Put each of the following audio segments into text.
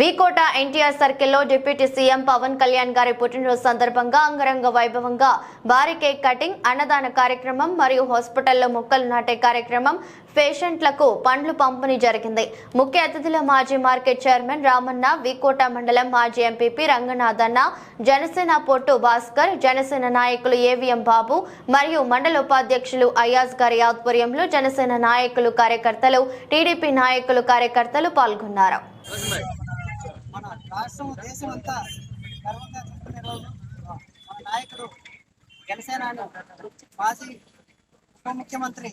వికోట ఎన్టీఆర్ సర్కిల్లో deputy CM Pawan Kalyan గారి పుట్టినరోజు సందర్భంగా అంగరంగ వైభవంగా భారీ కేక్ కటింగ్ అన్నదాన కార్యక్రమం మరియు హాస్పిటల్లో మొక్కలు నాటే కార్యక్రమం పేషెంట్లకు పండ్లు పంపిణీ జరిగింది. ముఖ్య అతిథుల మాజీ మార్కెట్ చైర్మన్ రామన్న వికోట మండలం మాజీ ఎంపీపీ రంగనాథన్న జనసేన పొట్టు భాస్కర్ జనసేన నాయకులు ఏవిఎం బాబు మరియు మండల ఉపాధ్యక్షులు అయాజ్ గారి ఆధ్వర్యంలో జనసేన నాయకులు కార్యకర్తలు టీడీపీ నాయకులు కార్యకర్తలు పాల్గొన్నారు. రాష్ట్రం దేశం అంతా గర్వంగా చెప్పుకునే రోజు మన నాయకుడు జనసేన మాజీ ఉప ముఖ్యమంత్రి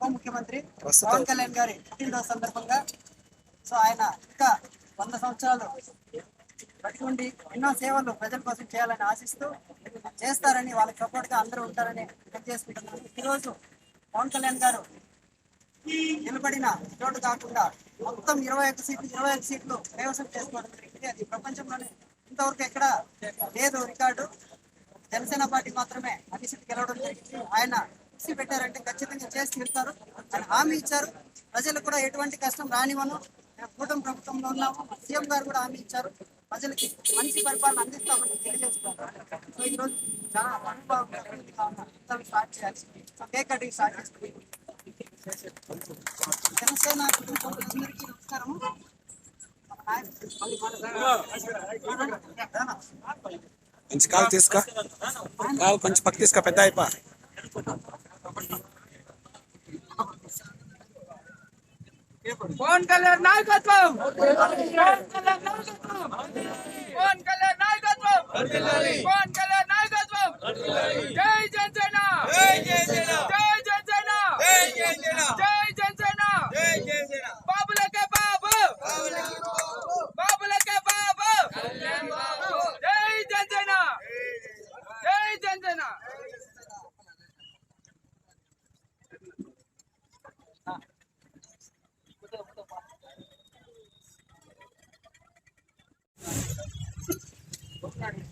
ఉప- ముఖ్యమంత్రి పవన్ కళ్యాణ్ గారి పుట్టినరోజు సందర్భంగా. సో ఆయన ఇంకా వంద సంవత్సరాలు బతికుండి ఎన్నో సేవలు ప్రజల కోసం చేయాలని ఆశిస్తూ చేస్తారని వాళ్ళకి సపోర్ట్గా అందరూ ఉంటారని తెలియజేసుకుంటున్నాను. ఈరోజు పవన్ కళ్యాణ్ గారు నిలబడిన చోటు కాకుండా మొత్తం ఇరవై ఒక్క సీట్లు ఇరవై ఒక్క సీట్లు కైవసం చేసుకోవడం జరిగింది. అది ప్రపంచంలోనే ఇంతవరకు ఎక్కడ లేదు రికార్డు. జనసేన పార్టీ మాత్రమే అన్ని సీట్లు గెలవడం జరిగింది. ఆయన ఇచ్చి పెట్టారంటే ఖచ్చితంగా చేసి తీరుతారు. ఆయన హామీ ఇచ్చారు. ప్రజలకు కూడా ఎటువంటి కష్టం రానివ్వను. మేము కూటమి ప్రభుత్వంలో ఉన్నాము. సీఎం గారు కూడా హామీ ఇచ్చారు. ప్రజలకి మంచి పరిపాలన అందిస్తామని తెలియజేస్తున్నారు. సో ఈరోజు చాలా అనుభవం స్టార్ట్ చేయాలి. కేక్ కటింగ్ స్టార్ట్ చేసుకుంటాం జనసేన కుటుంబాలందరికీ నమస్కారము కొంచెం కాలు తీసుకో. కాలు కొంచెం పక్క తీసుకో పెద్ద అయిపో. పవన్ కళ్యాణ్ నాయకత్వం. పవన్ కళ్యాణ్ నాయకత్వం. పవన్ కళ్యాణ్ నాయకత్వం పవన్ కళ్యాణ్ నాయకత్వం జై జనసేన జై జనసేన జై జనసేన జై జనసేన జై జనసేన జై జనసేన బాబులకే బాబు బాబులకే బాబు జై జనసేన జై జనసేన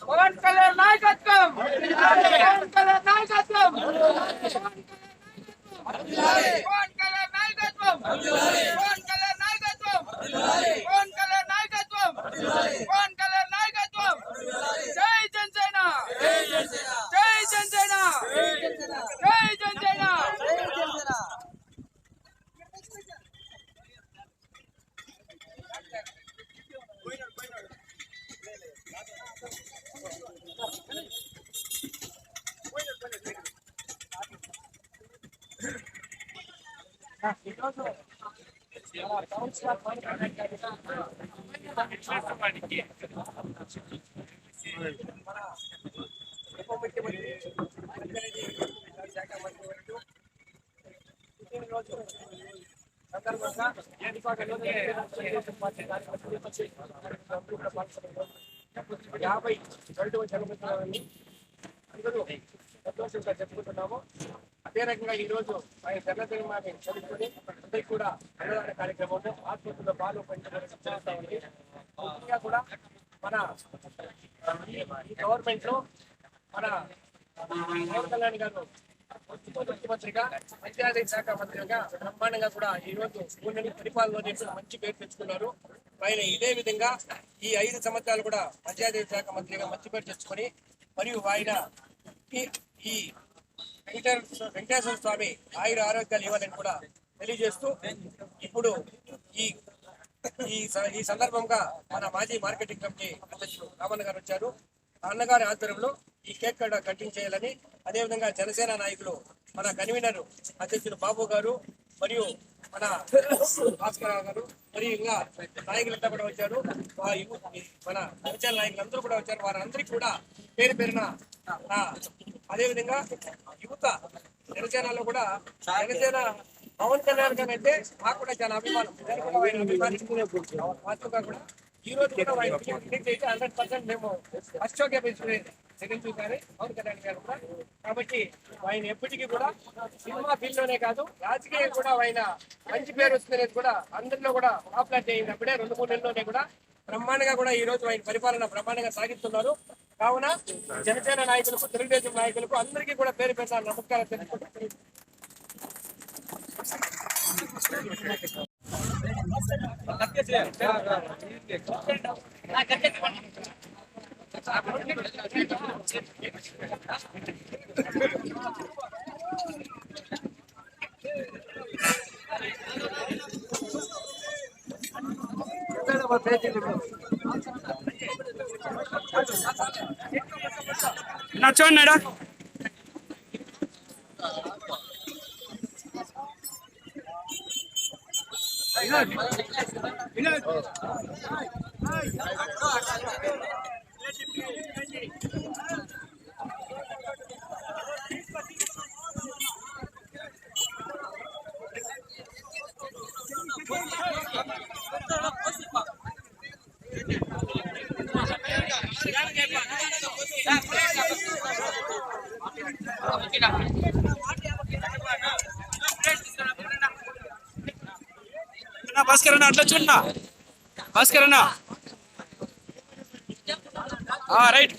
పవన్ కళ్యాణ్ నాయకత్వం! పవన్ కళ్యాణ్ నాయకత్వం పవన్ కళ్యాణ్ నాయకత్వం పవన్ కళ్యాణ్ నాయకత్వం పవన్ కళ్యాణ్ నాయకత్వం జై జనసేన జై జనసేన జై జనసేన ఉప ముఖ్యమంత్రి పంచాయతీ శాఖ మంత్రి పుట్టినరోజు సందర్భంగా యాభై అందరూ సంతోషంగా చెప్పుకుంటున్నాము. అదే రకంగా ఈ రోజు ఆయన జన్మదినాన్ని చదువుకొని అందరికీ కూడా అన్నదాన కార్యక్రమంలో ఆత్మహత్యలో పాలు పంచుకోవడం ఉంది. ముఖ్యంగా కూడా మన ఈ- గవర్నమెంట్లో మన పవన్ కళ్యాణ్ గారు ముఖ్యమంత్రిగా పంచాయతీ శాఖ మంత్రిగా బ్రహ్మాండంగా కూడా ఈ రోజు స్కూల్ పరిపాలన చేసి మంచి పేరు తెచ్చుకున్నారు. ఆయన ఇదే విధంగా ఈ ఐదు సంవత్సరాలు కూడా పంచాయతీ శాఖ మంత్రిగా మంచి పేరు తెచ్చుకొని మరియు ఆయన ఈ వెంకటేశ్వర వెంకటేశ్వర స్వామి ఆయుర ఆరోగ్యాలు ఇవ్వాలని కూడా తెలియజేస్తూ ఇప్పుడు ఈ ఈ స- ఈ సందర్భంగా మన మాజీ మార్కెటింగ్ కమిటీ అధ్యక్షుడు రామన్న గారు వచ్చారు. అన్నగారి ఆధ్వర్యంలో ఈ కేక్ కటింగ్ చేయాలని అదేవిధంగా జనసేన నాయకులు మన కన్వీనర్ అధ్యక్షుడు బాబు గారు మరియు మన భాస్కర్ గారు మరియు ఇంకా నాయకులంతా కూడా వచ్చారు. వా- మన పరిచయ నాయకులందరూ కూడా వచ్చారు. వారందరికీ కూడా పేరు పేరున అదేవిధంగా యువత జనసేనలో కూడా జనసేన పవన్ కళ్యాణ్ గారు అంటే మాకు కూడా చాలా అభిమానం. కూడా వాస్తవంగా కూడా ఈ రోజు కూడా ఆయన అయితే హండ్రెడ్ పర్సెంట్ మేము అశోక్ సెకండ్ చూసారు పవన్ కళ్యాణ్ గారు కూడా. కాబట్టి ఆయన ఎప్పటికీ కూడా సినిమా ఫీల్డ్లోనే కాదు రాజకీయం కూడా ఆయన మంచి పేరు వస్తుందనేది కూడా అందరిలో కూడా పాపులారిటీ అయినప్పుడే రెండు మూడు నెలలోనే కూడా బ్రహ్మాండంగా కూడా ఈ రోజు ఆయన పరిపాలన బ్రహ్మాండంగా సాగిస్తున్నారు. కావున జనసేన నాయకులకు తెలుగుదేశం నాయకులకు అందరికీ కూడా పేరు పెట్టాల నమస్కారం తెలుసుకుంటూ पर भेज दीजिए नाचो नड़ा Come. కరన్నా బస్ కరన్నా అట్లా చూడన్నా బస్ కరన్నా రైట్